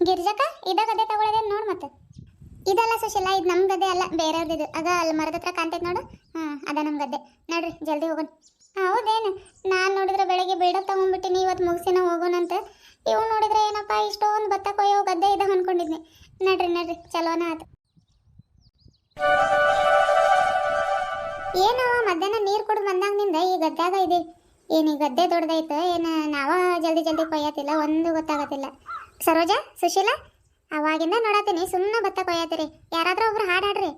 ಗಿರ್ಜಕ್ಕ, ಇದ ಗದ್ದೆ ತಗೊಳ್ಳೋದೆ ನೋಡು ಮತ್ತೆ ಇದಲ್ಲ ಸುಶೀಲ, ಇದು ನಮ್ಮ ಗದ್ದೆ ಅಲ್ಲ ಬೇರೆಯವ್ರದ್ದು ಅದ ಅಲ್ಲಿ ಮರದ ಹತ್ರ ನೋಡು. ಹಾಂ, ಅದ ನಮ್ಮ ಗದ್ದೆ. ನೋಡ್ರಿ, ಜಲ್ದಿ ಹೋಗೋಣ. ಹೌದೇನು? ನಾನು ನೋಡಿದ್ರೆ ಬೆಳಗ್ಗೆ ಬೇಡ ತಗೊಂಡ್ಬಿಟ್ಟಿನಿ ಇವತ್ತು ಮುಗಿಸಿನ ಹೋಗೋಣಂತ ಇವು ನೋಡಿದ್ರೆ ಏನಪ್ಪ, ಇಷ್ಟೊಂದು ಭತ್ತ ಕೊಯ್ಯೋ ಗದ್ದೆ ಇದೆ ಅನ್ಕೊಂಡಿದ್ನಿ. ನಡ್ರಿ ನಡ್ರಿ, ಚಲೋನ ಆತು. ಏನು, ಮಧ್ಯಾಹ್ನ ನೀರು ಬಂದಾಗ ಬಂದಾಗಿನಿಂದ ಈ ಗದ್ದೆಗ ಇದೀವಿ. ಏನು ಈ ಗದ್ದೆ ದೊಡ್ಡದೈತೆ ಏನು ನಾವ ಜಲ್ದಿ ಜಲ್ದಿ ಕೊಯ್ಯತಿಲ್ಲ ಒಂದು ಗೊತ್ತಾಗತ್ತಿಲ್ಲ. ಸರೋಜ, ಸುಶೀಲ, ಅವಾಗಿಂದ ನೋಡತ್ತೀನಿ ಸುಮ್ಮನೆ ಭತ್ತ ಕೊಯ್ಯತ್ತೀರಿ ಯಾರಾದರೂ ಒಬ್ರು ಹಾಡು ಹಾಡ್ರಿ.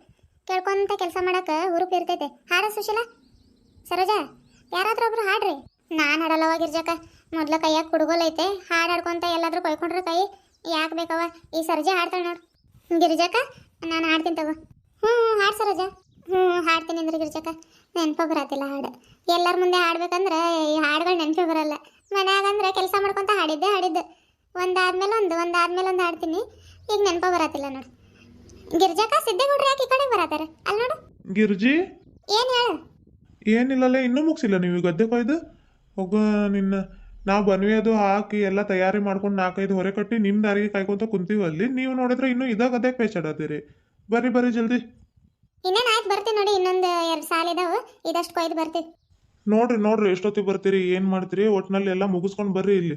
ಕೇಳ್ಕೊಂತ ಕೆಲಸ ಮಾಡಕ್ಕೆ ಹುರುಪು ಇರ್ತೈತೆ. ಹಾಡ ಸುಶೀಲ. ಸರೋಜ, ಯಾರಾದ್ರೂ ಒಬ್ರು ಹಾಡ್ರಿ. ನಾನು ಹಾಡಲ್ಲವ ಗಿರ್ಜಕ್ಕ ಮೊದ್ಲು ಕೈಯಾಗ ಕುಡುಗೋಲೈತೆ ಹಾಡು ಹಾಡ್ಕೊಂತ ಎಲ್ಲಾದರೂ ಕೊಯ್ಕೊಂಡ್ರೆ ಕೈ. ಯಾಕೆ ಬೇಕವ ಈ ಸರ್ಜೆ ಹಾಡ್ತಾಳೆ ನೋಡು. ಗಿರಿಜಕ್ಕ, ನಾನು ಹಾಡ್ತೀನಿ ತಗೋ. ಹ್ಞೂ, ಹಾಡು ಸರೋಜ. ಹ್ಞೂ, ಹಾಡ್ತೀನಿ ಅಂದ್ರೆ ಗಿರಿಜಕ್ಕ. ನೆನಪು ಬರತ್ತಿಲ್ಲ ಹಾಡು. ಎಲ್ಲರ ಮುಂದೆ ಹಾಡ್ಬೇಕಂದ್ರೆ ಈ ಹಾಡುಗಳು ನೆನಪು ಬರಲ್ಲ. ಮನ್ಯಾಗ ಅಂದ್ರೆ ಕೆಲಸ ಮಾಡ್ಕೊತ ಹಾಡಿದ್ದೆ ಹಾಡಿದ್ದೆ. ಒಂದಾದ್ಮೇಲೆ ಒಂದು ಒಂದಾದ್ಮೇಲೆ ಒಂದು ಹಾಡ್ತೀನಿ. ಈಗ ನೆನಪ ಬರತ್ತಿಲ್ಲ ನೋಡು. ಗಿರ್ಜಾಕ ಸಿದ್ದೇಗೌಡ್ರು ಯಾಕೆ ಈ ಕಡೆ ಬರತ್ತಾರ? ಅಲ್ಲಿ ನೋಡು. ಗಿರ್ಜಿ? ಏನು ಹೇಳು? ಏನಿಲ್ಲಲ್ಲ ಇನ್ನೂ ಮುಗಿಸಿಲ್ಲ ನೀವು ಗದ್ದೆ ಕೊಯ್ದು. ಹೋಗ ನಿನ್ನ ನಾವು ಬನ್ವಿ ಅದು ಹಾಕಿ ಎಲ್ಲ ತಯಾರಿ ಮಾಡ್ಕೊಂಡು ನಾಲ್ಕೈದು ಹೊರೆ ಕಟ್ಟಿ ನಿಮ್ಮ ದಾರಿಗೆ ಕಾಯ್ಕೊಂತ ಕುಂತೀವಿ ಅಲ್ಲಿ. ನೀವು ನೋಡಿದ್ರೆ ಇನ್ನೂ ಇದ ಗದ್ದೆ ಪೇಚಾಡತ್ತೀರಿ. ಬರ್ರಿ ಬರ್ರಿ ಜಲ್ದಿ. ಇನ್ನೇನು ಆಯ್ತು ಬರ್ತೀನಿ ನೋಡಿ ಇನ್ನೊಂದು ಎರಡು ಸಾಲ ಇದಾವೆ. ಇದಷ್ಟು ಕೊಯ್ದು ಬರ್ತೀವಿ ನೋಡ್ರಿ ನೋಡ್ರಿ ಎಷ್ಟೊತ್ತಿಗೆ ಬರ್ತೀರಿ ಏನು ಮಾಡ್ತೀರಿ ಒಟ್ನಲ್ಲಿ ಎಲ್ಲ ಮುಗಿಸ್ಕೊಂಡು ಬರ್ರಿ ಇಲ್ಲಿ.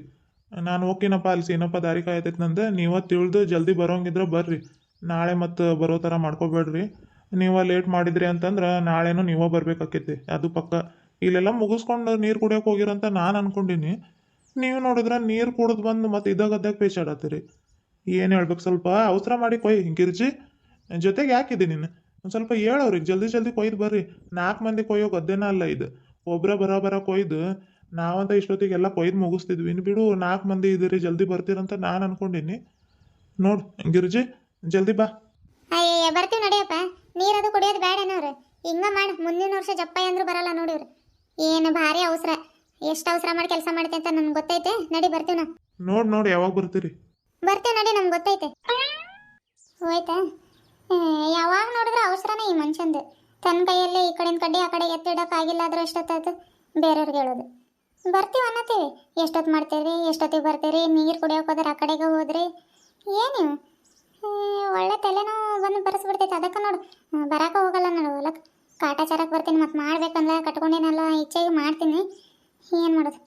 ನಾನು ಓಕೆನಪ್ಪ ಅಲ್ಲಿ ಸೀನಪ್ಪ ದಾರಿ ಕಾಯ್ತೈತೆ ನಂದು. ನೀವ ತಿಳಿದು ಜಲ್ದಿ ಬರೋಂಗಿದ್ರೆ ಬರ್ರಿ. ನಾಳೆ ಮತ್ತು ಬರೋ ಥರ ಮಾಡ್ಕೋಬೇಡ್ರಿ. ನೀವು ಲೇಟ್ ಮಾಡಿದ್ರಿ ಅಂತಂದ್ರೆ ನಾಳೆನೂ ನೀವ ಬರ್ಬೇಕಾಕೈತಿ. ಅದು ಪಕ್ಕ. ಇಲ್ಲೆಲ್ಲ ಮುಗಿಸ್ಕೊಂಡು ನೀರು ಕುಡಿಯೋಕೆ ಹೋಗಿರಂತ ನಾನು ಅನ್ಕೊಂಡಿನಿ. ನೀವು ನೋಡಿದ್ರೆ ನೀರು ಕುಡಿದು ಬಂದು ಮತ್ತೆ ಇದಾಗ ಗದ್ದಾಗ ಪೇಚಾಡತ್ತೀರಿ ಏನು ಹೇಳ್ಬೇಕು ಸ್ವಲ್ಪ ಅವಸರ ಮಾಡಿ ಕೊಯ್ ಗಿರ್ಜಿ. ಜೊತೆಗೆ ಯಾಕಿದೆ ನೀನು? ಒಂದು ಸ್ವಲ್ಪ ಹೇಳೋರಿ, ಜಲ್ದಿ ಜಲ್ದಿ ಕೊಯ್ದು ಬರ್ರಿ. ನಾಲ್ಕು ಮಂದಿ ಕೊಯ್ಯೋ ಗದ್ದೆನ ಅಲ್ಲ ಇದು. ಒಬ್ಬರ ಬರ ಬರ ಕೊಯ್ದು ನಾವಂತ ಇಷ್ಟೊತ್ತಿಗೆಲ್ಲ ಕೊಯ್ದು ಮುಗಿಸ್ತಿದ್ವಿ. ಇನ್ನು ಬಿಡು ನಾಲ್ಕು ಮಂದಿ ಇದ್ದೀರಿ ಜಲ್ದಿ ಬರ್ತೀರಂತ ನಾನು ಅನ್ಕೊಂಡಿನಿ. ನೋಡು ಗಿರ್ಜಿ ಜಲ್ದಿ ಬಾ. ಅಯ್ಯಯ್ಯ ಬರ್ತೀವಿ ನಡಿಯಪ್ಪ. ನೀರದು ಕುಡಿಯೋದು ಬೇಡನವ್ರು ಹಿಂಗ ಮಾಡಿ ಮುಂದಿನ ವರ್ಷ ಜಪ್ಪಾಯಿ ಅಂದ್ರೂ ಬರಲ್ಲ ನೋಡಿವ್ರು ಏನು ಭಾರಿ ಅವಸರ. ಎಷ್ಟು ಅವಸರ ಮಾಡಿ ಕೆಲಸ ಮಾಡ್ತೆ ಅಂತ ನನ್ಗೆ ಗೊತ್ತೈತೆ. ನಡಿ ಬರ್ತೀವಿ ನಾವು ನೋಡಿ ನೋಡಿ ಯಾವಾಗ ಬರ್ತೀರಿ? ಬರ್ತೀವಿ ನಡಿ ನಮ್ಗೆ ಗೊತ್ತೈತೆ. ಹೋಯ್ತಾ? ಯಾವಾಗ ನೋಡಿದ್ರೆ ಅವಸರನೇ ಈ ಮನುಷ್ಯಂದು ತನ್ನ ಕೈಯಲ್ಲೇ ಈ ಕಡೆಯಿಂದ ಕಡ್ಡಿ ಆ ಕಡೆ ಎತ್ತಿಡೋಕ್ಕಾಗಿಲ್ಲ ಆದ್ರೆ ಎಷ್ಟೊತ್ತಾಯ್ತು? ಬೇರೆಯವ್ರಿಗೆ ಹೇಳೋದು. ಬರ್ತೀವಿ ಅನ್ನತ್ತೀವಿ. ಎಷ್ಟೊತ್ತು ಮಾಡ್ತೀರಿ, ಎಷ್ಟೊತ್ತಿಗೆ ಬರ್ತೀರಿ, ನೀರು ಕುಡಿಯೋಕೆ ಹೋದ್ರೆ ಆ ಕಡೆಗೆ ಹೋದ್ರಿ. ಏನು ಒಳ್ಳೆ ತಲೆನೋ ಬಂದು ಬರೆಸ್ಬಿಡ್ತೈತೆ. ಅದಕ್ಕೆ ನೋಡು ಬರಕ್ಕೆ ಹೋಗಲ್ಲ ನೋಡು ಹೊಲಕ್ಕೆ ಕಾಟಾಚಾರಕ್ಕೆ ಬರ್ತೀನಿ, ಮತ್ತೆ ಮಾಡ್ಬೇಕಂದ್ರೆ ಕಟ್ಕೊಂಡೇನಲ್ಲ ಹೆಚ್ಚಾಗಿ ಮಾಡ್ತೀನಿ. ಏನು ಮಾಡೋದು?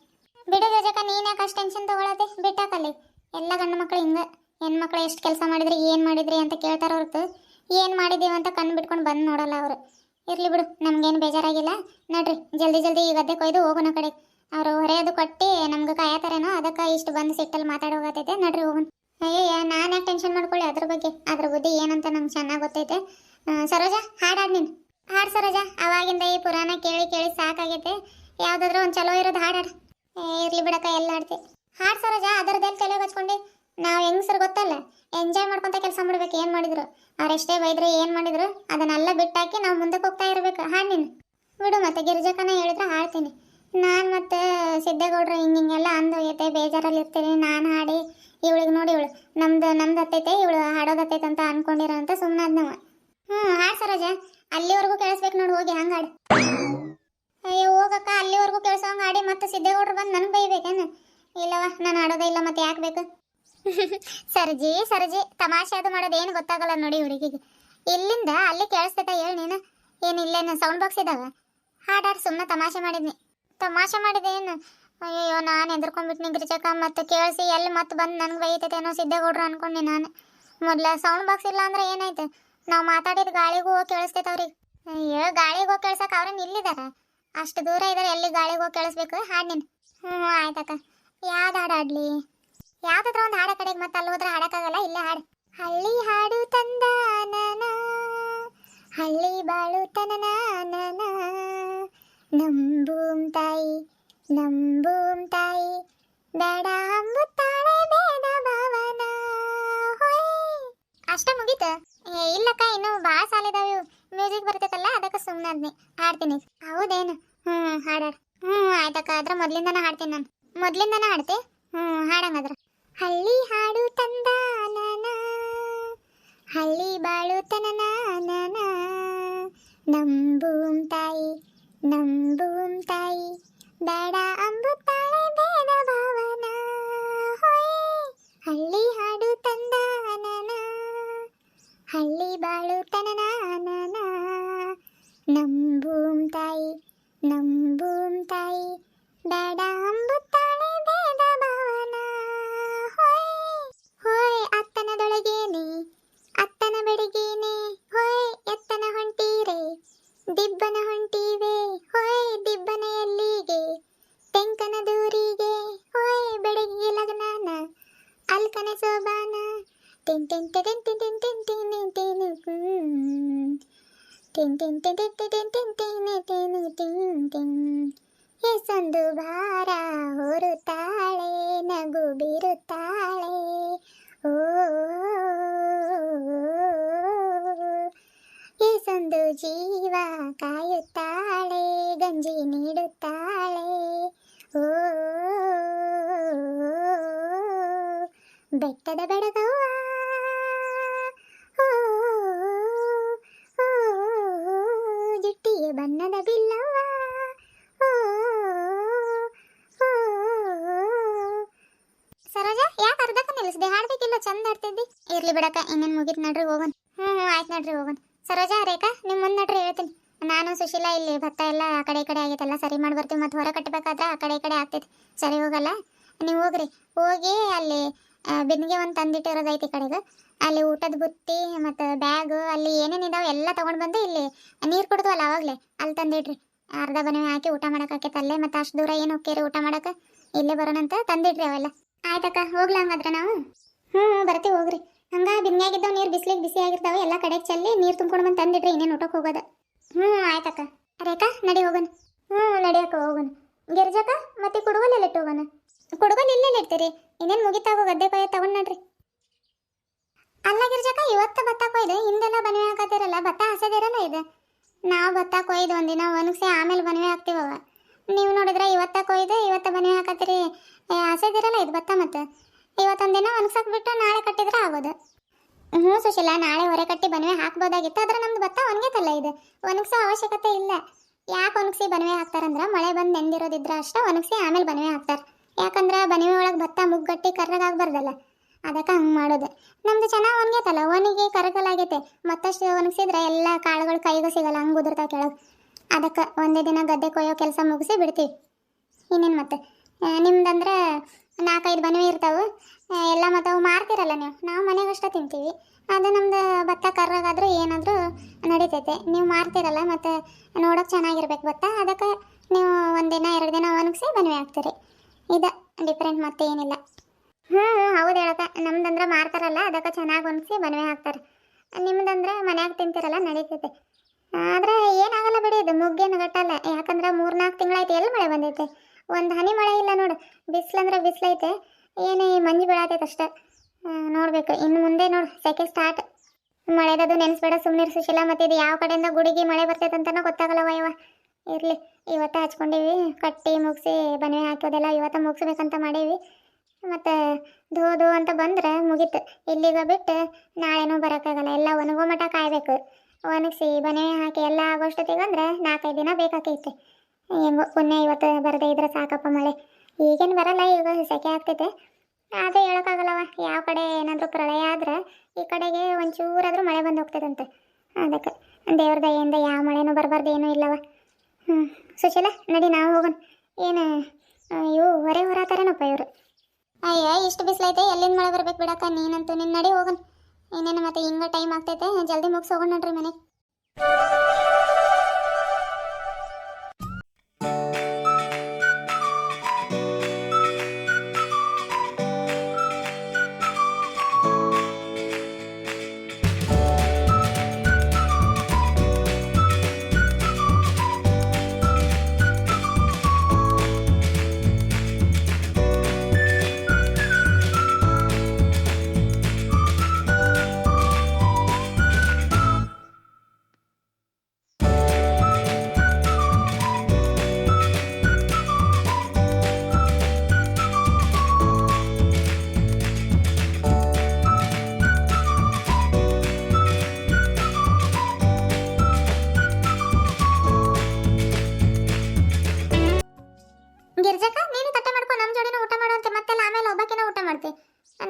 ಬಿಡು ರಜಕ ನೀನು ಯಾಕೆ ಅಷ್ಟು ಟೆನ್ಷನ್ ತೊಗೊಳತ್ತೆ? ಬಿಟ್ಟಾಕಲ್ಲಿ. ಎಲ್ಲ ಗಂಡು ಮಕ್ಕಳು ಹಿಂಗೆ. ಹೆಣ್ಮಕ್ಳು ಎಷ್ಟು ಕೆಲಸ ಮಾಡಿದ್ರಿ, ಏನು ಮಾಡಿದ್ರಿ ಅಂತ ಕೇಳ್ತಾರೆ ಹೊರತು. ಏನು ಮಾಡಿದ್ದೀವಿ ಅಂತ ಕಣ್ಣು ಬಿಟ್ಕೊಂಡು ಬಂದು ನೋಡಲ್ಲ ಅವರು. ಇರಲಿ ಬಿಡು, ನಮಗೇನು ಬೇಜಾರಾಗಿಲ್ಲ. ನಡ್ರಿ, ಜಲ್ದಿ ಜಲ್ದಿ ಈ ಗದ್ದೆ ಕೊಯ್ದು ಹೋಗೋಣ ಕಡೆ. ಅವರು ಹೊರೆಯೋದು ಕೊಟ್ಟು ನಮ್ಗೆ ಕಾಯತಾರೇನೋ, ಅದಕ್ಕೆ ಇಷ್ಟು ಬಂದು ಸಿಟ್ಟಲ್ಲಿ ಮಾತಾಡೋಗತ್ತೈತೆ. ನಡ್ರಿ ಹೋಗೋಣ ಅಯ್ಯಯ್ಯ, ನಾನು ಟೆನ್ಷನ್ ಮಾಡ್ಕೊಳ್ಳಿ ಅದ್ರ ಬಗ್ಗೆ. ಅದ್ರ ಬುದ್ಧಿ ಏನಂತ ನಂಗೆ ಚೆನ್ನಾಗಿ ಗೊತ್ತೈತೆ. ಸರೋಜಾ, ಹಾಡಾಡ್ ನೀನು. ಹಾಡು ಸರೋಜಾ, ಅವಾಗಿಂದ ಈ ಪುರಾಣ ಕೇಳಿ ಕೇಳಿ ಸಾಕಾಗೈತೆ. ಯಾವುದಾದ್ರೂ ಒಂದು ಚಲೋ ಇರೋದು ಹಾಡಾಡ. ಇರ್ಲಿ ಬಿಡಕ್ಕ, ಎಲ್ಲ ಆಡ್ತಿ ಹಾಡ್ ಸರೋಜಾ ಅದರದಲ್ಲಿ ತಲೆ ಹಚ್ಕೊಂಡು ನಾವು ಹೆಂಗಸರು ಗೊತ್ತಲ್ಲ, ಎಂಜಾಯ್ ಮಾಡ್ಕೊಂತ ಕೆಲಸ ಮಾಡ್ಬೇಕು. ಏನು ಮಾಡಿದ್ರು? ಅವ್ರೆಷ್ಟೇ ಬೈದ್ರು, ಏನು ಮಾಡಿದ್ರು, ಅದನ್ನೆಲ್ಲ ಬಿಟ್ಟಾಕಿ ನಾವು ಮುಂದಕ್ಕೆ ಹೋಗ್ತಾ ಇರಬೇಕು. ಹಾಡು ನೀನು. ಬಿಡು ಮತ್ತೆ ಗಿರಿಜಕ್ಕನ ಹೇಳಿದ್ರೆ ಹಾಡ್ತೀನಿ. ನಾನು ಮತ್ತೆ ಸಿದ್ದೇಗೌಡ್ರು ಹಿಂಗೆ ಹಿಂಗೆಲ್ಲ ಅಂದು ಹೋಗೈತೆ ಬೇಜಾರಲ್ಲಿ ಇರ್ತೀನಿ ನಾನು ಹಾಡಿ ಇವಳಿಗೆ ನೋಡಿ ಇವಳು. ನಮ್ದು ನಮ್ದು ಹತ್ತೈತೆ ಇವಳು ಹಾಡೋದು ಅಂತ ಅನ್ಕೊಂಡಿರೋ ಅಂತ ಸುಮ್ಮನೆ ಅದ್ನವ ಹ್ಞೂ ಹಾಡು ಸರೋಜ. ಅಲ್ಲಿವರೆಗೂ ಕೇಳಿಸ್ಬೇಕು ನೋಡಿ, ಹೋಗಿ ಹಂಗೆ ಹಾಡು. ಅಯ್ಯೋ, ಹೋಗಕ್ಕ, ಅಲ್ಲಿವರೆಗೂ ಕೇಳಿಸೋಂಗೆ ಹಾಡಿ. ಮತ್ತೆ ಸಿದ್ದೇಗೌಡ್ರು ಬಂದು ನನಗೆ ಬೈಬೇಕೇನು? ಇಲ್ಲವ ನಾನು ಹಾಡೋದೇ ಇಲ್ಲ, ಮತ್ತೆ ಯಾಕೆ ಬೇಕು? ಸರ್ಜಿ ಸರ್ಜಿ, ತಮಾಷೆ ಅದು ಮಾಡೋದು ಏನು ಗೊತ್ತಾಗಲ್ಲ ನೋಡಿ ಹುಡುಗಿಗೆ ಇಲ್ಲಿಂದ ಅಲ್ಲಿ ಕೇಳಿಸ್ತೈತ ಹೇಳಿ ನೀನು. ಏನು ಇಲ್ಲೇನು, ಸೌಂಡ್ ಬಾಕ್ಸ್ ಇದಾವ? ಹಾಡಾಡಿ ಸುಮ್ಮನೆ ತಮಾಷೆ ಮಾಡಿದ್ನಿ. ತಮಾಷೆ ಮಾಡಿದೆ ಏನು? ಅಯ್ಯೋ ನಾನು ಎದ್ರಕೊಂಡ್ಬಿಟ್ನಿ ಗಿರಿಜಕ್ಕ ಮತ್ತು ಕೇಳಿಸಿ ಎಲ್ಲಿ ಮತ್ತೆ ಬಂದು ನನಗೆ ಬೈತೈತೇನೋ ಸಿದ್ದೇಗೌಡ್ರು ಅನ್ಕೊಂಡೆ ನಾನು. ಮೊದಲ ಸೌಂಡ್ ಬಾಕ್ಸ್ ಇಲ್ಲ ಅಂದ್ರೆ ಏನಾಯ್ತು? ನಾವು ಮಾತಾಡಿದ ಗಾಳಿಗೂ ಕೇಳಿಸ್ತೈತೆ ಅವ್ರಿಗೆ. ಅಯ್ಯೋ, ಗಾಳಿಗೆ ಕೇಳ್ಸಕ್ಕೆ ಅವ್ರೇನು ಇಲ್ಲಿದಾರ? ಅಷ್ಟು ದೂರ ಇದ್ದಾರೆ ಎಲ್ಲಿ ಗಾಳಿಗೆ ಕೇಳಿಸ್ಬೇಕು? ಹಾಡು ನೀನು. ಹ್ಞೂ ಆಯ್ತಕ್ಕ ಯಾವ್ದು ಹಾಡು ಆಡ್ಲಿ ಯಾವ್ದಾದ್ರ ಒಂದು ಹಾಡ ಕಡೆಗೆ ಮತ್ತೆ ಅಲ್ಲಿ ಹೋದ್ರೆ ಹಾಡಕ್ಕಾಗಲ್ಲ? ಇಲ್ಲ ಹಾಡು. ಹಳ್ಳಿ ಹಾಡು ತಂದ ಹಳ್ಳಿ ಬಾಳು ತನನ ನಂಬೂಮ್ ತಾಯಿ ನಂಬೂಂ ತಾಯಿ ಬೇಡ ಅಂಬುತ್ತಾಳೆ ಬೇಡ ಭಾವನ ಅಷ್ಟ ಮುಗೀತ. ಇಲ್ಲಕ್ಕ, ಇನ್ನು ಭಾಳ ಸಾಲಿದಾವೆ ಮ್ಯೂಸಿಕ್ ಬರ್ತೈತಲ್ಲ, ಅದಕ್ಕೆ ಸುಮ್ಮನೆ ಅದ್ನಿ. ಹಾಡ್ತೀನಿ. ಹೌದೇನು? ಹ್ಞೂ ಹಾಡಾಡ್. ಹ್ಞೂ ಆಯ್ತಕ್ಕ, ಅದ್ರ ಮೊದಲಿಂದನೇ ಹಾಡ್ತೀನಿ ನಾನು. ಮೊದಲಿಂದನೇ ಹಾಡ್ತೆ? ಹ್ಞೂ ಬೆಟ್ಟದ ಬೆಡಗವ್ವ. ಜುಟ್ಟಿಗೆ ಬಣ್ಣದ ಬಿಲ್ಲವ್ವ. ಸರೋಜ, ಯಾಕೆ ಅರ್ಧಕ್ಕ ನಿಲ್ಲಿಸ್ದೆ? ಹಾಡ್ಬೇಕಿಲ್ಲ ಚಂದ ಹಾಡ್ತಿದ್ದಿ ಇರ್ಲಿ ಬಿಡಕ್ಕ, ಇನ್ನೇನು ಮುಗಿತ್ ನಡ್ರಿ, ಹೋಗೋಣ. ಹ್ಞೂ ಹ್ಞೂ ಆಯ್ತು ನಡ್ರಿ, ಹೋಗೋಣ. ಸರೋಜ, ರೇಖಾ ನಿಮ್ಮ ಮುಂದೆ ನಡ್ರಿ, ಹೇಳ್ತೀನಿ. ನಾನು, ಸುಶೀಲಾ, ಇಲ್ಲಿ ಭತ್ತ ಎಲ್ಲ ಆ ಕಡೆ ಈ ಕಡೆ ಆಗೈತೆಲ್ಲ, ಸರಿ ಮಾಡಿ ಬರ್ತೀವಿ. ಮತ್ತು ಹೊರ ಕಟ್ಟಬೇಕಾದ್ರೆ ಆ ಕಡೆ ಈ ಕಡೆ ಆಗ್ತೈತಿ. ಸರಿ, ಹೋಗಲ್ಲ? ನೀವು ಹೋಗ್ರಿ. ಹೋಗಿ ಅಲ್ಲಿ ಆ, ಬಿಂದಿಗೆ ಒಂದು ತಂದಿಟ್ಟಿರೋದೈತಿ ಕಡೆಗೆ. ಅಲ್ಲಿ ಊಟದ ಬುತ್ತಿ ಮತ್ತು ಬ್ಯಾಗು ಅಲ್ಲಿ ಏನೇನು ಇದಾವೆ ಎಲ್ಲ ತೊಗೊಂಡು ಬಂದು ಇಲ್ಲಿ ನೀರು ಕುಡ್ದವಲ್ಲ ಅವಾಗಲೇ. ಅಲ್ಲಿ ತಂದಿಡ್ರಿ. ಅರ್ಧ ಬನವೆ ಹಾಕಿ ಊಟ ಮಾಡಕ್ಕೆ ಅಲ್ಲೇ ಮತ್ತು ಅಷ್ಟು ದೂರ ಏನು ಹೋಗ್ತೀರಿ ಊಟ ಮಾಡಕ್ಕೆ ಇಲ್ಲೇ ಬರೋಣಂತ ತಂದಿಡ್ರಿ ಅವೆಲ್ಲ. ಆಯ್ತಕ್ಕ ಹೋಗ್ಲಾ ಹಂಗಾದ್ರೆ ನಾವು? ಹ್ಞೂ ಬರ್ತೀವಿ ಹೋಗ್ರಿ. ಹಂಗೆ ಬಿನ್ಯಾಗಿದ್ದಾವೆ ನೀರು ಬಿಸಿಲಿಗೆ ಬಿಸಿ ಆಗಿರ್ತಾವೆ ಎಲ್ಲ ಕಡೆಗೆ ಚೆಲ್ಲಿ ನೀರು ತುಂಬ್ಕೊಂಡು ಬಂದು ತಂದಿಡ್ರಿ ಇನ್ನೇನು ಊಟಕ್ಕೆ ಹೋಗೋದು. ಹ್ಞೂ ಆಯ್ತಕ್ಕ. ರೇಖಾ ನಡಿ ಹೋಗೋಣ. ಹ್ಞೂ ನಡಿಯಕ್ಕ ಹೋಗೋಣ. ಗಿರ್ಜಕ್ಕ ಮತ್ತೆ ಕುಡುಗಲ್ ಇಟ್ಟು ಹೋಗೋಣ? ಕುಡುಗಲ್ ಇಲ್ಲೆಲ್ಲ ಇಡ್ತೀರಿ? ಇನ್ನೇನು ಮುಗಿತಾಗೋ ಗದ್ದೆ ಕೊಯ್ಯ ತಗೊಂಡ್ ನಡ್ರಿ. ಅಲ್ಲ ಗಿರ್ಜಕ್ಕ ಇವತ್ತು ಭತ್ತ ಕೊಯ್ದು, ಹಿಂದೆಲ್ಲ ಬನವೆ ಹಾಕತ್ತಿರಲ್ಲ ಭತ್ತ ಹಸದಿರಲ್ಲ ಇದು? ನಾವು ಭತ್ತ ಕೊಯ್ದು ಒಂದಿನ ಒಣಗಿಸಿ ಆಮೇಲೆ ಬನವೆ ಹಾಕ್ತೀವವ. ನೀವು ನೋಡಿದ್ರೆ ಇವತ್ತ ಕೊಯ್ದು, ಇವತ್ತ ಬನವೆ ಹಾಕತ್ತೀರಿ. ಹಸದಿರಲ್ಲ ಇದು ಭತ್ತ ಮತ್ತೆ? ಇವತ್ತೊಂದಿನ ಒಣಗ್ಸಕ್ ಬಿಟ್ಟು ನಾಳೆ ಕಟ್ಟಿದ್ರೆ ಆಗೋದು. ಹ್ಞೂ ಸುಶೀಲಾ, ನಾಳೆ ಹೊರೆ ಕಟ್ಟಿ ಬನವೆ ಹಾಕ್ಬೋದಾಗಿತ್ತು, ಆದ್ರೆ ನಮ್ದು ಭತ್ತ ಒಣಗೈತಲ್ಲ ಇದು. ಒಣಗಿಸೋ ಅವಶ್ಯಕತೆ ಇಲ್ಲ. ಯಾಕೆ ಒಣಗಿಸಿ ಬನವೆ ಹಾಕ್ತಾರಂದ್ರೆ, ಮಳೆ ಬಂದು ನೆಂದಿರೋದಿದ್ರೆ ಅಷ್ಟೇ ಒಣಗಿಸಿ ಆಮೇಲೆ ಬನವೆ ಹಾಕ್ತಾರೆ. ಯಾಕಂದ್ರೆ ಬನಿಮೆ ಒಳಗೆ ಭತ್ತ ಮುಗ್ಗಟ್ಟಿ ಕರ್ರಗಾಗ್ಬಾರ್ದಲ್ಲ. ಅದಕ್ಕೆ ಹಂಗೆ ಮಾಡೋದು. ನಮ್ದು ಚೆನ್ನಾಗಿ ಒಣಗೈತಲ್ಲ, ಒಣಗಿ ಕರಗಲಾಗೈತೆ. ಮತ್ತಷ್ಟು ಒಣಗಿಸಿದ್ರೆ ಎಲ್ಲ ಕಾಳುಗಳು ಕೈಗೂ ಸಿಗಲ್ಲ, ಹಂಗೆ ಉದುರ್ತಾವ ಕೆಳಗೆ. ಅದಕ್ಕೆ ಒಂದೇ ದಿನ ಗದ್ದೆ ಕೊಯ್ಯೋ ಕೆಲಸ ಮುಗಿಸಿ ಬಿಡ್ತೀವಿ. ಇನ್ನೇನು ಮತ್ತೆ? ನಿಮ್ದು ನಿಮ್ದಂದ್ರೆ ನಾಲ್ಕೈದು ಬನವೆ ಇರ್ತಾವೆ. ಎಲ್ಲ ಮತ್ತೆ ಅವು ಮಾರ್ತಿರಲ್ಲ ನೀವು? ನಾವು ಮನೆಗಷ್ಟೇ ತಿಂತೀವಿ. ಅದು ನಮ್ದು ಭತ್ತ ಕರ್ರಾಗಾದ್ರೂ ಏನಾದರೂ ನಡೀತೈತೆ. ನೀವು ಮಾರ್ತಿರಲ್ಲ, ಮತ್ತು ನೋಡೋಕೆ ಚೆನ್ನಾಗಿರ್ಬೇಕು ಭತ್ತ. ಅದಕ್ಕೆ ನೀವು ಒಂದಿನ ಎರಡು ದಿನ ಒಣಗಿಸಿ ಬನವೆ ಹಾಕ್ತೀರಿ. ಇದು ಡಿಫ್ರೆಂಟ್ ಮತ್ತೆ ಏನಿಲ್ಲ. ಹ್ಞೂ ಹೌದು ಹೇಳಕ್ಕ. ನಮ್ದಂದ್ರೆ ಮಾರ್ತಾರಲ್ಲ, ಅದಕ್ಕೆ ಚೆನ್ನಾಗಿ ಒಣಗಿಸಿ ಬನವೆ ಹಾಕ್ತಾರೆ. ನಿಮ್ದಂದ್ರೆ ಮನ್ಯಾಗ ತಿಂತಿರಲ್ಲ, ನಡೀತೈತೆ. ಆದ್ರೆ ಏನಾಗಲ್ಲ ಬಿಡಿ, ಇದು ಮುಗ್ಗೇನು ಗಟ್ಟಲ್ಲ. ಯಾಕಂದ್ರೆ ಮೂರ್ನಾಲ್ಕು ತಿಂಗಳಾಯ್ತು ಎಲ್ಲಿ ಮಳೆ ಬಂದೈತೆ? ಒಂದು ಹನಿ ಮಳೆ ಇಲ್ಲ ನೋಡು, ಬಿಸಿಲಂದ್ರೆ ಬಿಸಿಲೈತೆ. ಏನು ಈ ಮಂಜು ಬೀಳತೈತೆ ಅಷ್ಟೇ. ನೋಡಬೇಕು ನೋಡ್ಬೇಕು. ಇನ್ನು ಮುಂದೆ ನೋಡು, ಸೆಕೆ ಸ್ಟಾರ್ಟ್ ಮಳೆದದು ನೆನೆಸ್ಬೇಡ ಸುಮ್ಮನೆ ಸುಶೀಲ ಮತ್ತೆ ಇದು ಯಾವ ಕಡೆಯಿಂದ ಗುಡಿಗೆ ಮಳೆ ಬರ್ತೈತೆ ಅಂತನೂ ಗೊತ್ತಾಗಲ್ಲ ವಯವ ಇರಲಿ. ಇವತ್ತ ಹಚ್ಕೊಂಡಿವಿ, ಕಟ್ಟಿ ಮುಗಿಸಿ ಬನವೆ ಹಾಕೋದೆಲ್ಲ ಇವತ್ತ ಮುಗಿಸ್ಬೇಕಂತ ಮಾಡೀವಿ. ಮತ್ತು ಧೋ ಧೋ ಅಂತ ಬಂದ್ರೆ ಮುಗೀತು. ಇಲ್ಲಿಗ ಬಿಟ್ಟು ನಾಳೆನೂ ಬರೋಕ್ಕಾಗಲ್ಲ, ಎಲ್ಲ ಒಣಗೋ ಮಠ ಕಾಯಬೇಕು. ಒಣಗಿಸಿ ಬನೆ ಹಾಕಿ ಎಲ್ಲ ಆಗೋಷ್ಟೊತ್ತಿಗೆ ಅಂದ್ರೆ ನಾಲ್ಕೈದು ದಿನ ಬೇಕಾಕೈತೆ. ಹೆಂಗೋ ಪುಣ್ಯ ಇವತ್ತು ಬರದೇ ಇದ್ರೆ ಸಾಕಪ್ಪ ಮಳೆ. ಈಗೇನು ಬರಲ್ಲ ಈಗ, ಸೆಕೆ ಆಗ್ತೈತೆ. ಆದರೆ ಹೇಳೋಕ್ಕಾಗಲ್ಲವ, ಯಾವ ಕಡೆ ಏನಾದರೂ ಪ್ರಳಯ ಆದ್ರೆ ಈ ಕಡೆಗೆ ಒಂಚೂರಾದರೂ ಮಳೆ ಬಂದು ಹೋಗ್ತದಂತೆ. ಅದಕ್ಕೆ ದೇವ್ರ ದಯೆಯಿಂದ ಯಾವ ಮಳೆನೂ ಬರಬಾರ್ದು, ಏನೂ ಇಲ್ಲವ. ಹ್ಞೂ ಸುಶೀಲ, ನಡಿ ನಾವು ಹೋಗೋಣ. ಏನು ಇವು ಹೊರೆ ಹೊರತಾರೇನಪ್ಪ ಇವರು? ಅಯ್ಯ, ಇಷ್ಟು ಬಿಸಿಲೈತೆ ಎಲ್ಲಿಂದ ಮಳೆ ಬರ್ಬೇಕು ಬಿಡಕ್ಕ? ನೀನಂತೂ ನಿನ್ನ ನಡಿ ಹೋಗೋಣ. ಇನ್ನೇನು ಮತ್ತೆ ಹಿಂಗೆ ಟೈಮ್ ಆಗ್ತೈತೆ, ಜಲ್ದಿ ಮುಗಿಸ್ ಹೋಗೋಣ ನೋಡ್ರಿ ಮನೆಗೆ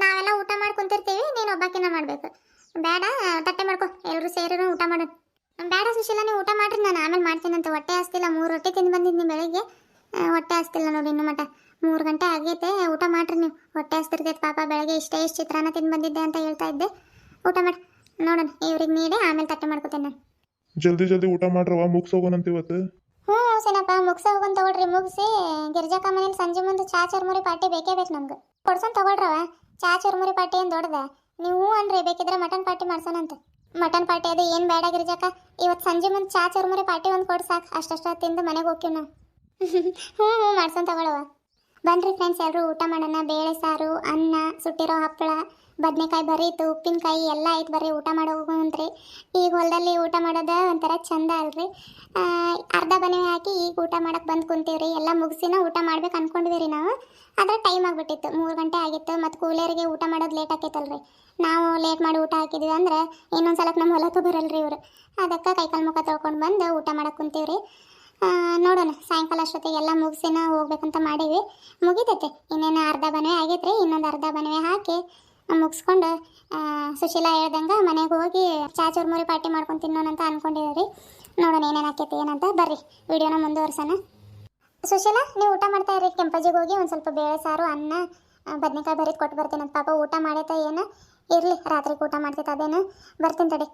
ನಾವೆಲ್ಲ ಊಟ ಮಾಡಿ ಕುಂತಿರ್ತೀವಿ, ನೀನು ಒಬ್ಬಾಕಿನ ಮಾಡಬೇಕು. ಬೇಡ, ತಟ್ಟೆ ಮಾಡ್ಕೊ. ಎಲ್ಲರೂ ಸೇರಿ ಊಟ ಮಾಡೋಣ ಬೇಡ ಸುಶೀಲ, ನೀವು ಊಟ ಮಾಡ್ರಿ ನಾನು ಆಮೇಲೆ ಮಾಡ್ತೀನಂತ ಹೊಟ್ಟೆ ಹಸ್ತಿಲ್ಲ, ಮೂರು ರೊಟ್ಟಿ ತಿಂದು ಬಂದಿದ್ದೀನಿ ಬೆಳಿಗ್ಗೆ. ಹೊಟ್ಟೆ ಹಸ್ತಿಲ್ಲ ನೋಡಿ ಇನ್ನು ಮಟ. ಮೂರು ಗಂಟೆ ಆಗೈತೆ, ಊಟ ಮಾಡ್ರಿ ನೀವು. ಹೊಟ್ಟೆ ಹಸ್ತಿರ್ತೈತೆ ಪಾಪ, ಬೆಳಗ್ಗೆ ಇಷ್ಟೇ ಇಷ್ಟು ಚಿತ್ರಾನ್ನ ತಿಂದು ಬಂದಿದ್ದೆ ಅಂತ ಹೇಳ್ತಾ ಇದ್ದೆ. ಊಟ ಮಾಡಿ, ನೋಡೋಣ, ಇವ್ರಿಗೆ ನೀಡಿ, ಆಮೇಲೆ ತಟ್ಟೆ ಮಾಡ್ಕೊತೇನೆ ಜಲ್ದಿ ಜಲ್ದಿ ಊಟ ಮಾಡ್ರವ ಮುಗಿಸೋಗೋಣಂತ ಇವತ್ತು ಹ್ಞೂ ಸೀನಪ್ಪ ಮುಗಿಸ ಹೋಗೋನ್ ತಗೊಳ್ರಿ, ಮುಗಿಸಿ. ಗಿರ್ಜಾಕ ಮನೇಲಿ ಸಂಜೆ ಮುಂದೆ ಚಾ ಚುರ್ಮುರಿ ಪಾರ್ಟಿ ಬೇಕೇ ಬೇಕು ನಮ್ಗೆ. ಕೊಡ್ಸೋನ್ ತಗೊಳ್ರವ. ಚಾ ಚುರ್ಮುರಿ ಪಾರ್ಟಿ ಏನು ದೊಡ್ಡದ? ನೀವು ಅನ್ರಿ, ಬೇಕಿದ್ರೆ ಮಟನ್ ಪಾರ್ಟಿ ಮಾಡ್ಸೋಣಂತ ಮಟನ್ ಪಾರ್ಟಿ ಅದು ಏನು ಬೇಡ ಗಿರ್ಜಾಕ ಇವತ್ತು ಸಂಜೆ ಮುಂದೆ ಚಾ ಚುರ್ಮುರಿ ಪಾರ್ಟಿ ಒಂದು ಕೊಡ್ ಸಾಕು. ಅಷ್ಟಷ್ಟ ತಿಂದು ಮನೆಗೆ ಹೋಗ್ತೀವಿ ನಾವು. ಹ್ಞೂ ಹ್ಞೂ ಮಾಡ್ಸೋಣ ತಗೊಳವ. ಬನ್ರಿ ಫ್ರೆಂಡ್ಸ್ ಎಲ್ಲರೂ ಊಟ ಮಾಡೋಣ. ಬೇಳೆ ಸಾರು, ಅನ್ನ, ಸುಟ್ಟಿರೋ ಹಪ್ಪಳ. ಬದನೆಕಾಯಿ ಇತ್ತು ಉಪ್ಪಿನಕಾಯಿ ಎಲ್ಲ ಐತೆ ಬರ್ರಿ, ಊಟ ಮಾಡೋ ಮಾಡೋಗಂತ್ರಿ ಈಗ ಹೊಲದಲ್ಲಿ ಊಟ ಮಾಡೋದ ಒಂಥರ ಚಂದ ಅಲ್ರಿ. ಅರ್ಧ ಬನೆ ಹಾಕಿ ಈಗ ಊಟ ಮಾಡಕ್ಕೆ ಬಂದು ಕುಂತೀವ್ರಿ. ಎಲ್ಲ ಮುಗಿಸಿನ ಊಟ ಮಾಡ್ಬೇಕು ಅನ್ಕೊಂಡ್ವಿ ರೀ ನಾವು. ಆದ್ರೆ ಟೈಮ್ ಆಗಿಬಿಟ್ಟಿತ್ತು. ಮೂರು ಗಂಟೆ ಆಗಿತ್ತು ಮತ್ತು ಕೂಲಿಯರಿಗೆ ಊಟ ಮಾಡೋದು ಲೇಟ್ ಆಕೈತಲ್ರಿ. ನಾವು ಲೇಟ್ ಮಾಡಿ ಊಟ ಹಾಕಿದ್ವಿ ಅಂದ್ರೆ ಇನ್ನೊಂದು ಸಲಕ್ಕೆ ನಮ್ಮ ಹೊಲಕ್ಕೆ ಬರಲ್ರಿ ಇವರು. ಅದಕ್ಕೆ ಕೈಕಾಲು ಮುಖ ತೊಳ್ಕೊಂಡು ಬಂದು ಊಟ ಮಾಡಕ್ಕೆ ಕುಂತೀವ್ರಿ. ನೋಡೋಣ. ಸಾಯಂಕಾಲ ಅಷ್ಟೊತ್ತಿಗೆ ಎಲ್ಲ ಮುಗಿಸಿನ ಹೋಗ್ಬೇಕಂತ ಮಾಡೀವಿ. ಮುಗಿತೈತೆ. ಇನ್ನೇನು ಅರ್ಧ ಬನವೆ ಆಗೈತ್ರಿ. ಇನ್ನೊಂದು ಅರ್ಧ ಬನವೆ ಹಾಕಿ ಮುಗಿಸ್ಕೊಂಡು ಸುಶೀಲಾ ಹೇಳ್ದಂಗೆ ಮನೆಗೆ ಹೋಗಿ ಚಾ ಚುರ್ಮುರಿ ಪಾರ್ಟಿ ಮಾಡ್ಕೊಂಡು ತಿನ್ನೋಣಂತ ಅನ್ಕೊಂಡಿದ್ದೀವಿ ನೋಡೋಣ ಏನೇನು ಆಕೈತಿ, ಏನಂತ. ಬರ್ರಿ, ವಿಡಿಯೋನ ಮುಂದುವರ್ಸೋಣ. ಸುಶೀಲಾ, ನೀವು ಊಟ ಮಾಡ್ತಾ ಇರಿ ಕೆಂಪಜಿಗೆ ಹೋಗಿ ಒಂದು ಸ್ವಲ್ಪ ಬೇಳೆ ಸಾರು, ಅನ್ನ ಬದನೆಕಾಯಿ ಬರೀದು ಕೊಟ್ಟು ಬರ್ತೀನಿ. ಪಾಪ ಊಟ ಮಾಡೈತ ಏನು? ಇರಲಿ, ರಾತ್ರಿಗೆ ಊಟ ಮಾಡ್ತೈತೆ ಅದೇನು? ಬರ್ತೀನಿ ತಡಿ.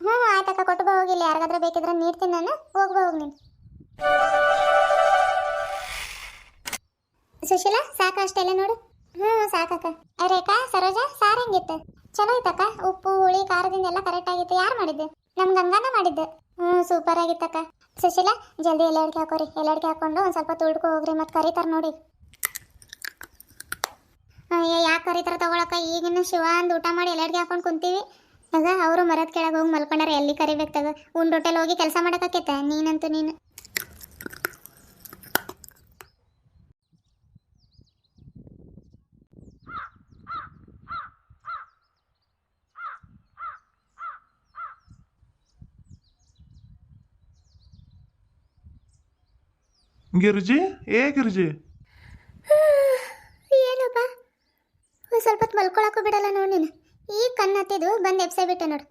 ಹ್ಞೂ ಆಯ್ತಕ್ಕ ಕೊಟ್ಟು ಬಾ ಹೋಗಿಲ್ಲ ಯಾರಿಗಾದ್ರೂ ಬೇಕಿದ್ರೆ ನೀಡ್ತೀನಿ ನಾನು ಹೋಗ್ಬಾ, ಹೋಗಿ ನೀನು. ಸುಶೀಲಾ, ಸಾಕು ಅಷ್ಟೆಲ್ಲ ನೋಡು. ಹ್ಞೂ ಸಾಕಕ್ಕ. ರೇಖಾ, ಸರೋಜ, ಸಾರು ಹೆಂಗಿತ್ತು? ಚಲೋ ಐತಕ್ಕ ಉಪ್ಪು, ಹುಳಿ, ಖಾರದಿಂದ ಎಲ್ಲ ಕರೆಕ್ಟ್ ಆಗಿತ್ತು. ಯಾರು ಮಾಡಿದ್ದು? ನಮ್ಮ ಗಂಗಾನ ಮಾಡಿದ್ದು. ಹ್ಞೂ ಸೂಪರ್ ಆಗಿತ್ತಕ್ಕ. ಸುಶೀಲ, ಜಲ್ದಿ ಎಲ್ಲ ಅಡಿಕೆ ಹಾಕೋರಿ. ಎಲ್ಲ ಅಡಿಕೆ ಹಾಕೊಂಡು ಒಂದು ಸ್ವಲ್ಪ ತುಳ್ಕೊ ಹೋಗ್ರಿ, ಮತ್ತೆ ಕರೀತಾರೆ ನೋಡಿ. ಯಾಕೆ ಕರೀತಾರ ತಗೊಳಕ ಈಗಿನ ಶಿವ ಅಂದ್ ಊಟ ಮಾಡಿ ಎಲ್ಲ ಅಡಿಗೆ ಹಾಕೊಂಡು ಕುಂತೀವಿ. ಅದ ಅವರು ಮರದ ಕೆಳಗೆ ಹೋಗಿ ಮಲ್ಕೊಂಡಾರ. ಎಲ್ಲಿ ಕರಿಬೇಕು ತಗ? ಉಂಡ್ ಹೋಟೆಲ್ ಹೋಗಿ ಕೆಲಸ ಮಾಡಕತ್ತೈತ ನೀನಂತೂ ನೀನು. ಗಿರ್ಜಿ ಏ ಗಿರ್ಜಿ ಏನಪ್ಪ? ಒಂದ್ ಸ್ವಲ್ಪ ಹೊತ್ತು ಮಲ್ಕೊಳಕ್ಕೂ ಬಿಡಲ್ಲ ನೋಡಿ ನೀನು. ಈ ಕಣ್ಣು ಹತ್ತಿದ್ದು ಬಂದು ಎಬ್ಸೇ ಬಿಟ್ಟೆ ನೋಡು.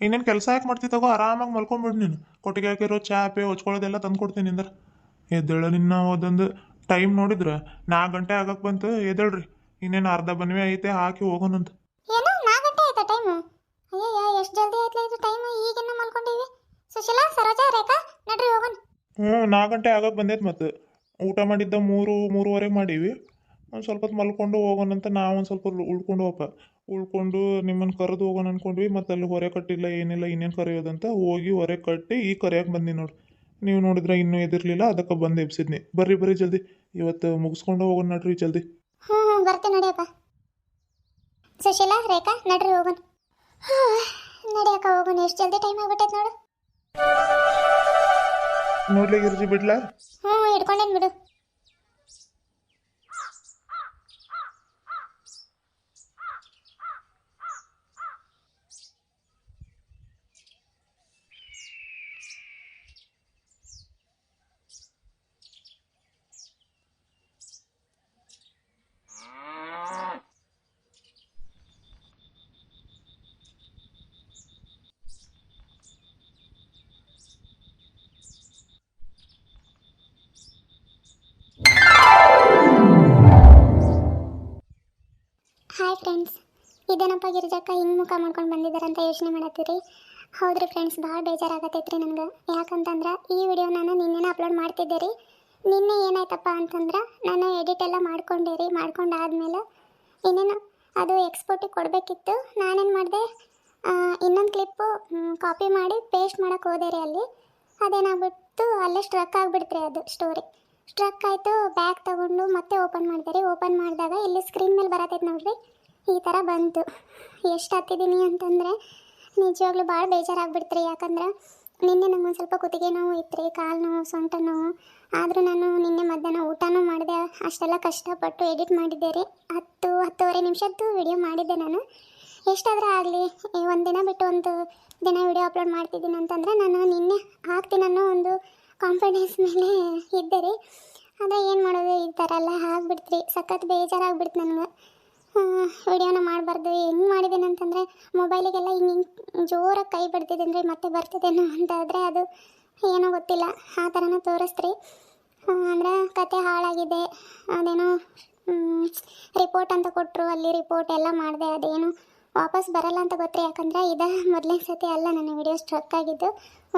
ಇನ್ನೇನು ಕೆಲಸ ಯಾಕೆ ಮಾಡ್ತಿ ತಗೋ? ಆರಾಮಾಗಿ ಮಲ್ಕೊಂಬಿಡು ನೀನು. ಕೊಟ್ಟಿಗೆ ಹಾಕಿರೋ ಚಾಪೆ ಹೊಚ್ಕೊಳ್ಳೋದೆಲ್ಲ ತಂದು ಕೊಡ್ತೀನಿ ಅಂದ್ರೆ ಎದ್ದೇಳ ನಿನ್ನ ಒಂದೊಂದು ಟೈಮ್ ನೋಡಿದ್ರೆ ನಾಲ್ಕು ಗಂಟೆ ಆಗಕ್ಕೆ ಬಂತು. ಎದ್ದೇಳ್ರಿ. ಇನ್ನೇನು ಅರ್ಧ ಬನ್ವೆ ಐತೆ ಹಾಕಿ ಹೋಗೋಣಂತ. ಏನೋ ನಾ ಗಂಟೆ ಆಯ್ತಾ ಟೈಮು ಅಯ್ಯಯ್ಯ ಎಷ್ಟು ಜಲ್ದಿ ಆಯ್ತಲ್ಲ ಇದು ಟೈಮು ಈಗಿನ್ನ ಮಲ್ಕೊಂಡಿವಿ ಸುಶೀಲಾ ಸರೋಜಾ ರೇಖಾ ನಡ್ರಿ ಹೋಗೋಣ. ಹ್ಞೂ, ನಾಲ್ಕು ಗಂಟೆ ಆಗಕ್ಕೆ ಬಂದೈತೆ ಮತ್ತೆ. ಊಟ ಮಾಡಿದ್ದ ಮೂರು, ಮೂರುವರೆಗೆ ಮಾಡೀವಿ. ಒಂದು ಸ್ವಲ್ಪ ಹೊತ್ತು ಮಲ್ಕೊಂಡು ಹೋಗೋಣಂತ ನಾವು ಒಂದು ಸ್ವಲ್ಪ ಉಳ್- ಉಳ್ಕೊಂಡು ಹೋಪ. ಉಳ್ಕೊಂಡು ನಿಮ್ಮನ್ನು ಕರೆದು ಹೋಗೋಣ ಅಂದ್ಕೊಂಡ್ವಿ ಮತ್ತು ಅಲ್ಲಿ ಹೊರೆ ಕಟ್ಟಿಲ್ಲ, ಏನಿಲ್ಲ, ಇನ್ನೇನು ಕರೆಯೋದಂತ ಹೋಗಿ ಹೊರೆ ಕಟ್ಟಿ ಈಗ ಕರೆಯಕ್ಕೆ ಬಂದಿ ನೋಡಿ. ನೀವು ನೋಡಿದ್ರೆ ಇನ್ನೂ ಎದಿರಲಿಲ್ಲ ಅದಕ್ಕೆ ಬಂದು ಎಬ್ಸಿದ್ನಿ. ಬರ್ರಿ ಬರ್ರಿ ಜಲ್ದಿ. ಇವತ್ತು ಮುಗಿಸ್ಕೊಂಡು ಹೋಗೋಣ ನಡ್ರಿ ಜಲ್ದಿ. ಹೋಗೋಣ. ಹೋಗೋಣ. ಎಷ್ಟು ಜಲ್ದಿ ಟೈಮ್ ಆಗ್ಬಿಟ್ಟೈತೆ ನೋಡು. ನೋಡ್ಲಿ ಗಿರ್ಜಿ ಬಿಡ್ಲಾ ಹ್ಞೂ ಹಿಡ್ಕೊಂಡೇನು ಬಿಡು. ಗಿರಿಜಕ್ಕ ಹಿಂಗೆ ಮುಖ ಮಾಡ್ಕೊಂಡು ಬಂದಿದ್ದಾರೆ ಅಂತ ಯೋಚನೆ ಮಾಡತ್ತೀರಿ? ಹೌದ್ರಿ ಫ್ರೆಂಡ್ಸ್ ಭಾಳ ಬೇಜಾರಾಗತ್ತೈತ್ರಿ ನನಗೆ ಯಾಕಂತಂದ್ರೆ ಈ ವಿಡಿಯೋ ನಾನು ನಿನ್ನೆನೇ ಅಪ್ಲೋಡ್ ಮಾಡ್ತಿದ್ದೆ ರೀ ನಿನ್ನೆ ಏನಾಯ್ತಪ್ಪ ಅಂತಂದ್ರೆ ನಾನು ಎಡಿಟ್ ಎಲ್ಲ ಮಾಡ್ಕೊಂಡೆ ರೀ ಮಾಡ್ಕೊಂಡಾದ್ಮೇಲೆ ಇನ್ನೇನು ಅದು ಎಕ್ಸ್ಪೋರ್ಟಿಗೆ ಕೊಡಬೇಕಿತ್ತು. ನಾನೇನು ಮಾಡಿದೆ ಇನ್ನೊಂದು ಕ್ಲಿಪ್ಪು ಕಾಪಿ ಮಾಡಿ ಪೇಸ್ಟ್ ಮಾಡೋಕೆ ಹೋದೆ ರೀ ಅಲ್ಲಿ. ಅದೇನಾಗ್ಬಿಟ್ಟು ಅಲ್ಲೇ ಸ್ಟ್ರಕ್ ಆಗಿಬಿಡ್ತ್ರಿ ಅದು ಸ್ಟೋರಿ ಸ್ಟ್ರಕ್ ಆಯಿತು ಬ್ಯಾಗ್ ತಗೊಂಡು ಮತ್ತೆ ಓಪನ್ ಮಾಡಿದೆ ರೀ ಓಪನ್ ಮಾಡಿದಾಗ ಇಲ್ಲಿ ಸ್ಕ್ರೀನ್ ಮೇಲೆ ಬರತೈತೆ ನೋಡ್ರಿ. ಈ ಥರ ಬಂತು. ಎಷ್ಟು ಹತ್ತಿದ್ದೀನಿ ಅಂತಂದರೆ, ನಿಜವಾಗ್ಲೂ ಭಾಳ ಬೇಜಾರಾಗ್ಬಿಡ್ತ್ರಿ. ಯಾಕಂದ್ರೆ, ನಿನ್ನೆ ನಂಗೆ ಒಂದು ಸ್ವಲ್ಪ ಕುತ್ತಿಗೆ ನೋವು ಇತ್ತು ರೀ ಕಾಲು ನೋವು, ಸೊಂಟ ನೋವು. ಆದರೂ ನಾನು ನಿನ್ನೆ ಮಧ್ಯಾಹ್ನ ಊಟನೂ ಮಾಡಿದೆ. ಅಷ್ಟೆಲ್ಲ ಕಷ್ಟಪಟ್ಟು ಎಡಿಟ್ ಮಾಡಿದ್ದೆ ರೀ. ಹತ್ತು, ಹತ್ತುವರೆ ನಿಮಿಷದ್ದು ವಿಡಿಯೋ ಮಾಡಿದ್ದೆ ನಾನು. ಎಷ್ಟಾದರೂ ಆಗಲಿ ಒಂದು ದಿನ ಬಿಟ್ಟು ಒಂದು ದಿನ ವಿಡಿಯೋ ಅಪ್ಲೋಡ್ ಮಾಡ್ತಿದ್ದೀನಿ ಅಂತಂದರೆ, ನಾನು ನಿನ್ನೆ ಹಾಕ್ತೀನಿ ಅನ್ನೋ ಒಂದು ಕಾನ್ಫಿಡೆನ್ಸ್ ಮೇಲೆ ಇದ್ದೆ ರೀ. ಅದೇ ಏನು ಮಾಡೋದು, ಈ ಥರ ಎಲ್ಲ ಆಗ್ಬಿಡ್ತ್ರಿ. ಸಖತ್ ಬೇಜಾರಾಗ್ಬಿಡ್ತು ನನಗೆ. ವಿಡಿಯೋನ ಮಾಡಬಾರ್ದು. ಹೆಂಗೆ ಮಾಡಿದ್ದೀನಿ ಅಂತಂದರೆ ಮೊಬೈಲಿಗೆಲ್ಲ ಹಿಂಗೆ ಹಿಂಗೆ ಜೋರಾಗಿ ಕೈ ಬಿಡ್ತಿದ್ದೀನಿ ರೀ ಮತ್ತೆ ಬರ್ತಿದ್ದೇನೋ ಅಂತ ಆದರೆ ಅದು ಏನೋ ಗೊತ್ತಿಲ್ಲ. ಆ ಥರನೂ ತೋರಿಸ್ತ್ರಿ. ಅಂದರೆ ಕತೆ ಹಾಳಾಗಿದೆ. ಅದೇನೋ ರಿಪೋರ್ಟ್ ಅಂತ ಕೊಟ್ಟರು ಅಲ್ಲಿ ರಿಪೋರ್ಟ್ ಎಲ್ಲ ಮಾಡಿದೆ. ಅದೇನು ವಾಪಸ್ ಬರಲ್ಲ ಅಂತ ಗೊತ್ತ್ರಿ. ಯಾಕಂದರೆ ಇದು ಮೊದಲನೇ ಸತಿ ಅಲ್ಲ ನನ್ನ ವಿಡಿಯೋ ಸ್ಟ್ರಕ್ ಆಗಿದ್ದು.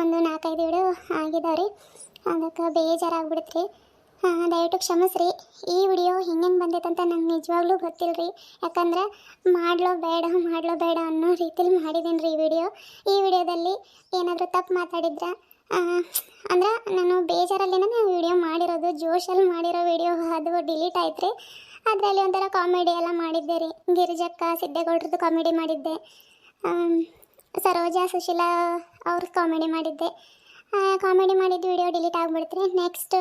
ಒಂದು ನಾಲ್ಕೈದು ವಿಡಿಯೋ ಆಗಿದಾವೆ ರೀ ಅದಕ್ಕೆ ಬೇಜಾರಾಗ್ಬಿಡ್ತ್ರಿ. ಹಾಂ, ದಯವಿಟ್ಟು ಕ್ಷಮಿಸ್ರಿ. ಈ ವಿಡಿಯೋ ಹಿಂಗೆ ಬಂದೈತೆ ಅಂತ ನಂಗೆ ನಿಜವಾಗ್ಲೂ ಗೊತ್ತಿಲ್ಲ ರೀ ಯಾಕಂದ್ರೆ ಮಾಡ್ಲೋ ಬೇಡ ಮಾಡ್ಲೋ ಬೇಡ ಅನ್ನೋ ರೀತಿಲಿ ಮಾಡಿದ್ದೀನಿ ರೀ ಈ ವಿಡಿಯೋ. ಈ ವಿಡಿಯೋದಲ್ಲಿ ಏನಾದರೂ ತಪ್ಪು ಮಾತಾಡಿದ್ರೆ? ಅಂದ್ರೆ ನಾನು ಬೇಜಾರಲ್ಲಿನೇ ನಾನು ವಿಡಿಯೋ ಮಾಡಿರೋದು, ಜೋಶಲ್ಲಿ ಮಾಡಿರೋ ವಿಡಿಯೋ ಅದು ಡಿಲೀಟ್ ಆಯ್ತು ರೀ ಅದರಲ್ಲಿ ಒಂಥರ ಕಾಮಿಡಿ ಎಲ್ಲ ಮಾಡಿದ್ದೆ ರೀ. ಗಿರಿಜಕ್ಕ ಸಿದ್ದೇಗೌಡ್ರದ್ದು ಕಾಮಿಡಿ ಮಾಡಿದ್ದೆ. ಸರೋಜಾ, ಸುಶೀಲಾ ಅವ್ರ ಕಾಮಿಡಿ ಮಾಡಿದ್ದೆ. ಕಾಮಿಡಿ ಮಾಡಿದ್ದು ವಿಡಿಯೋ ಡಿಲೀಟ್ ಆಗಿಬಿಡ್ತ್ರಿ. ನೆಕ್ಸ್ಟ್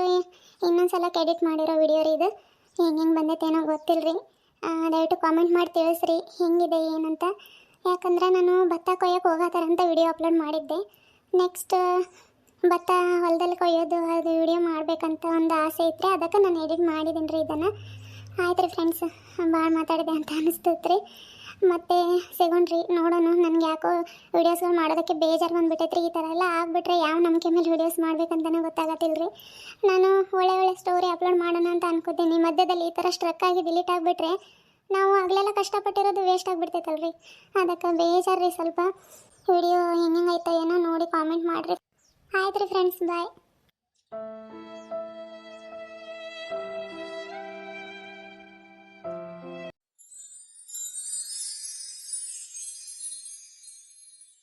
ಇನ್ನೊಂದು ಸಲಕ್ಕೆ ಎಡಿಟ್ ಮಾಡಿರೋ ವಿಡಿಯೋ ರೀ ಇದು. ಹೆಂಗೆ ಹೆಂಗೆ ಬಂದೈತೇನೋ ಗೊತ್ತಿಲ್ಲ ರೀ ದಯವಿಟ್ಟು ಕಾಮೆಂಟ್ ಮಾಡಿ ತಿಳಿಸ್ರಿ. ಹೆಂಗಿದೆ, ಏನಂತ. ಯಾಕಂದ್ರೆ ನಾನು ಭತ್ತ ಕೊಯ್ಯೋಕೆ ಹೋಗತ್ತಾರಂತ ವಿಡಿಯೋ ಅಪ್ಲೋಡ್ ಮಾಡಿದ್ದೆ. ನೆಕ್ಸ್ಟ್ ಭತ್ತ ಹೊಲದಲ್ಲಿ ಕೊಯ್ಯೋದು, ಅದು ವಿಡಿಯೋ ಮಾಡಬೇಕಂತ ಒಂದು ಆಸೆ ಇತ್ತು ಅದಕ್ಕೆ ನಾನು ಎಡಿಟ್ ಮಾಡಿದ್ದೀನಿ ರೀ ಇದನ್ನು. ಆಯ್ತು ರೀ ಫ್ರೆಂಡ್ಸ್ ಭಾಳ ಮಾತಾಡಿದೆ ಅಂತ ಅನಿಸ್ತೈತೆ ರೀ ಮತ್ತೆ ಸೆಗೊಂಡ್ರಿ, ನೋಡೋಣ, ನನಗೆ ಯಾಕೋ ವೀಡಿಯೋಸ್ಗಳು ಮಾಡೋದಕ್ಕೆ ಬೇಜಾರು ಬಂದುಬಿಟ್ಟೈತ್ರಿ ಈ ಥರ ಎಲ್ಲ ಆಗಿಬಿಟ್ರೆ ಯಾವ ನಂಬಿಕೆ ಮೇಲೆ ವೀಡಿಯೋಸ್ ಮಾಡಬೇಕಂತಲೂ ಗೊತ್ತಾಗತ್ತಿಲ್ಲ ನಾನು ಒಳ್ಳೆ ಒಳ್ಳೆ ಸ್ಟೋರಿ ಅಪ್ಲೋಡ್ ಮಾಡೋಣ ಅಂತ ಅನ್ಕೋತೀನಿ. ಮಧ್ಯದಲ್ಲಿ ಈ ಥರ ಸ್ಟ್ರಕ್ ಆಗಿ ಡಿಲೀಟ್ ಆಗಿಬಿಟ್ರೆ ನಾವು ಆಗಲೆಲ್ಲ ಕಷ್ಟಪಟ್ಟಿರೋದು ವೇಸ್ಟ್ ಆಗಿಬಿಡ್ತೈತಲ್ರಿ. ಅದಕ್ಕೆ ಬೇಜಾರು ರೀ ಸ್ವಲ್ಪ. ವಿಡಿಯೋ ಹೆಂಗೆ ಏನೋ ನೋಡಿ ಕಾಮೆಂಟ್ ಮಾಡಿರಿ. ಆಯ್ತು ರೀ ಫ್ರೆಂಡ್ಸ್ ಬಾಯ್